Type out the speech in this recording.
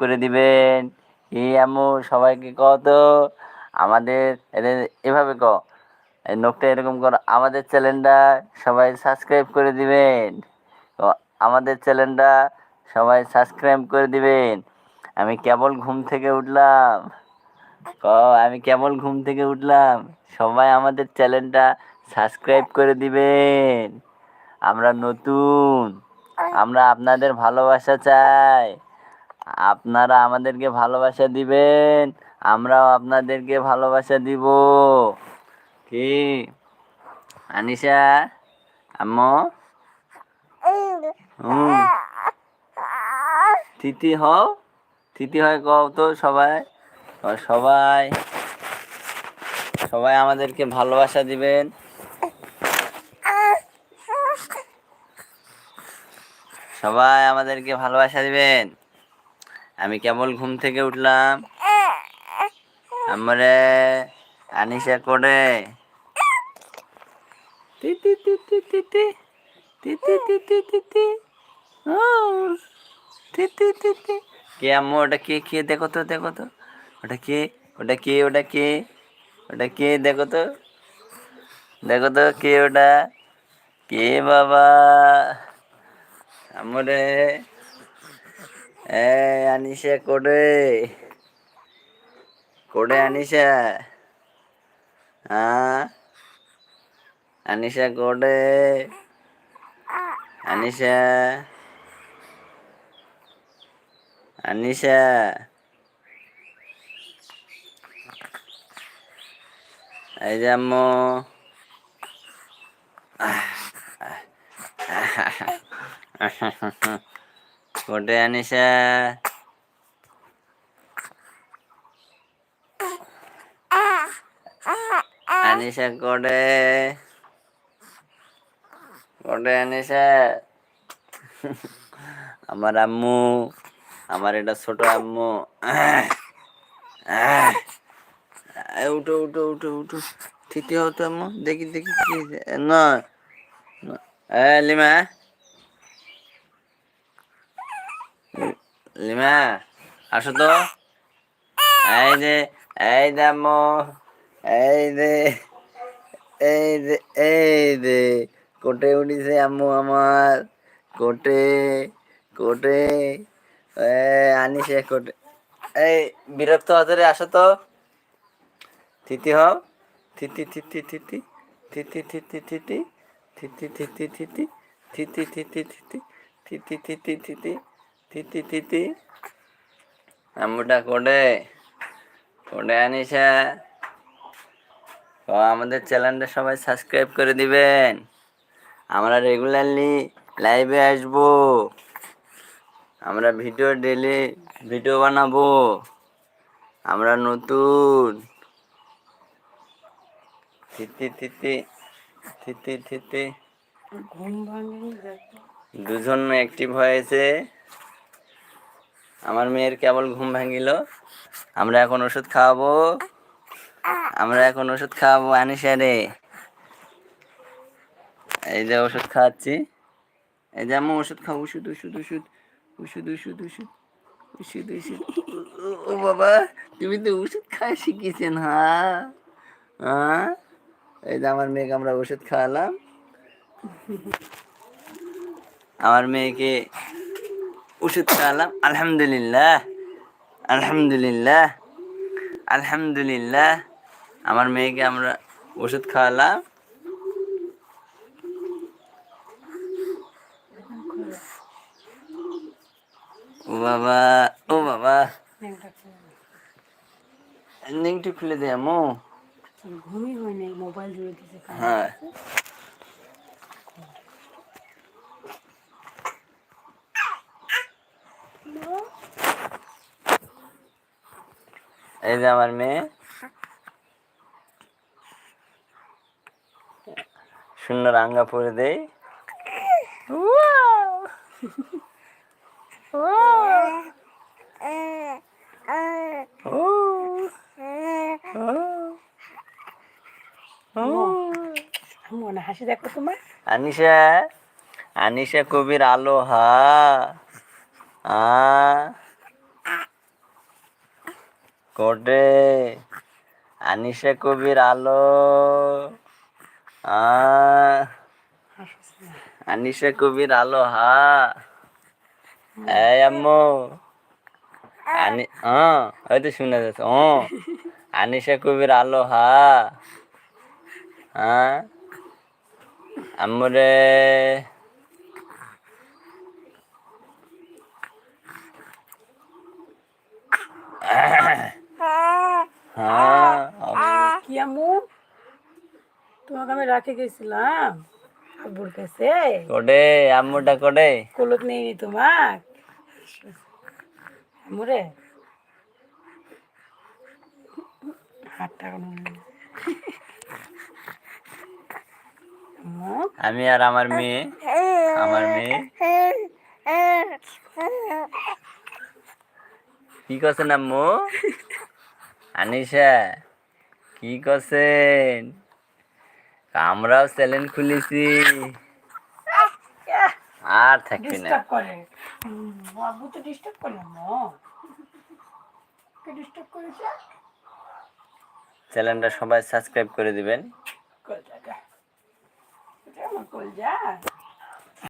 করে দিবেন। এই আমু সবাইকে কও তো। আমাদের এভাবে ক নোকটা এরকম কর, আমাদের চ্যানেলটা সবাই সাবস্ক্রাইব করে দিবেন। আমাদের চ্যানেলটা সবাই সাবস্ক্রাইব করে দিবেন। আমি কেবল ঘুম থেকে উঠলাম। ক, আমি কেবল ঘুম থেকে উঠলাম। সবাই আমাদের চ্যানেলটা সাবস্ক্রাইব করে দিবেন। আমরা নতুন। আমরা আপনাদের ভালোবাসা চাই। আপনারা আমাদেরকে ভালোবাসা দিবেন, আমরাও আপনাদেরকে ভালোবাসা দিব। কি? আনিশা আম্মু? তিথি হও। তিথি হয় কও তো সবাই। সবাই। সবাই আমাদেরকে ভালোবাসা দিবেন। সবাই আমাদেরকে ভালোবাসা দিবেন। আমি কেবল ঘুম থেকে উঠলাম আমারে আনিসা করে কে আম্মু ওটা কে কে দেখো তো দেখো তো ওটা কে ওটা কে ওটা কে ওটা কে দেখো তো দেখো তো কে ওটা কে বাবা আমারে এই আনিশা কোডে কোডে আনিশা হ্যাঁ আনিশা কোডে আনিশা আনিশা এই যে আম্মু আহ আহ আহ Good day, Anisha. Anisha, good day. Good day, Anisha. আমার আম্মু আমার এটা ছোট আম্মু উঠো উঠো উঠো উঠো ঠিকই হতো আম্মু দেখি দেখি কি না লিমা লিমা আসো তো এই যে এই আম্মু এই যে এই যে এই যে কোটে উঠিছে আম্মু আমার কোটে কোটে আনিসে কোটে এই বিরক্ত হাজারে আসো তো থিতি হও থিতি থিতি থিতি থিতি থিতি থিতি থিতি থিতি থিতি থিতি থিতি থিতি থিতি থিতি থিতি থিতি থিতি আম্মুটা কোটে কোটে আনিসা ও আমাদের চ্যানেলটা সবাই সাবস্ক্রাইব করে দিবেন। আমরা রেগুলারলি লাইভে আসব। আমরা ভিডিও ডেলি ভিডিও বানাবো। আমরা নতুন। থিতি থিতি থিতি থিতি দুজন অ্যাক্টিভ হয়েছে। আমার মেয়ের কেবল ঘুম ভাঙিল। আমরা এখন ওষুধ খাওয়াবো। আমরা এখন ওষুধ খাওয়াবো আনিসা রে এই যে ওষুধ খাওয়াচ্ছি। এই যে আমি ওষুধ খাব ওষুধ ওষুধ ওষুধ ওষুধ ওষুধ ওষুধ ওষুধ ওষুধ। ও- বাবা, তুমি তো ওষুধ খাওয়া শিখেছেন হ্যাঁ হ্যাঁ এই যে আমার মেয়েকে আমরা ওষুধ খাওয়ালাম। আমার মেয়েকে ওষুধ খাওয়ালাম আলহামদুলিল্লাহ আলহামদুলিল্লাহ আলহামদুলিল্লাহ আমার মেয়েকে আমরা ওষুধ খাওয়ালাম ও বাবা ও বাবা লিঙ্কটি খুলে দে আমো ঘুমই হয় নাই মোবাইল জুড়ে হ্যাঁ। এই যে আমার মেয়ে। সুন্দর আঙ্গা পরে দেই। আম্মু না হাসি দেখো তোমার আনিশা আনিশা কবির আলো হা কোটে আনিশা কবির আলো। আ হাসিস না আনিশা কবির আলো, হা। এই আম্মু। আনি হ্যাঁ ওই তো শুনে যাচ্ছে। ও আনিশা কবির আলো, হা। হ্যাঁ আম্মুরে হ্যাঁ কি আম্মু তোমাকে আমি রাখে গেছিলাম আব্বুর কাছে। কোডে আম্মুটা কোডে? কলত নেই তোমাক? আম্মুরে? হাতটা কোনো আমি আর আমার মেয়ে আমার মেয়ে। কি করছেন আম্মু? আনিশা কি করছেন? আমরাও চ্যালেঞ্জ খুলেছি। আর থাকবি না। আব্বু তো ডিস্টার্ব করলাম কে ডিস্টার্ব করেছে? চ্যানেলটা সবাই সাবস্ক্রাইব করে দিবেন। কল আমার কলজা।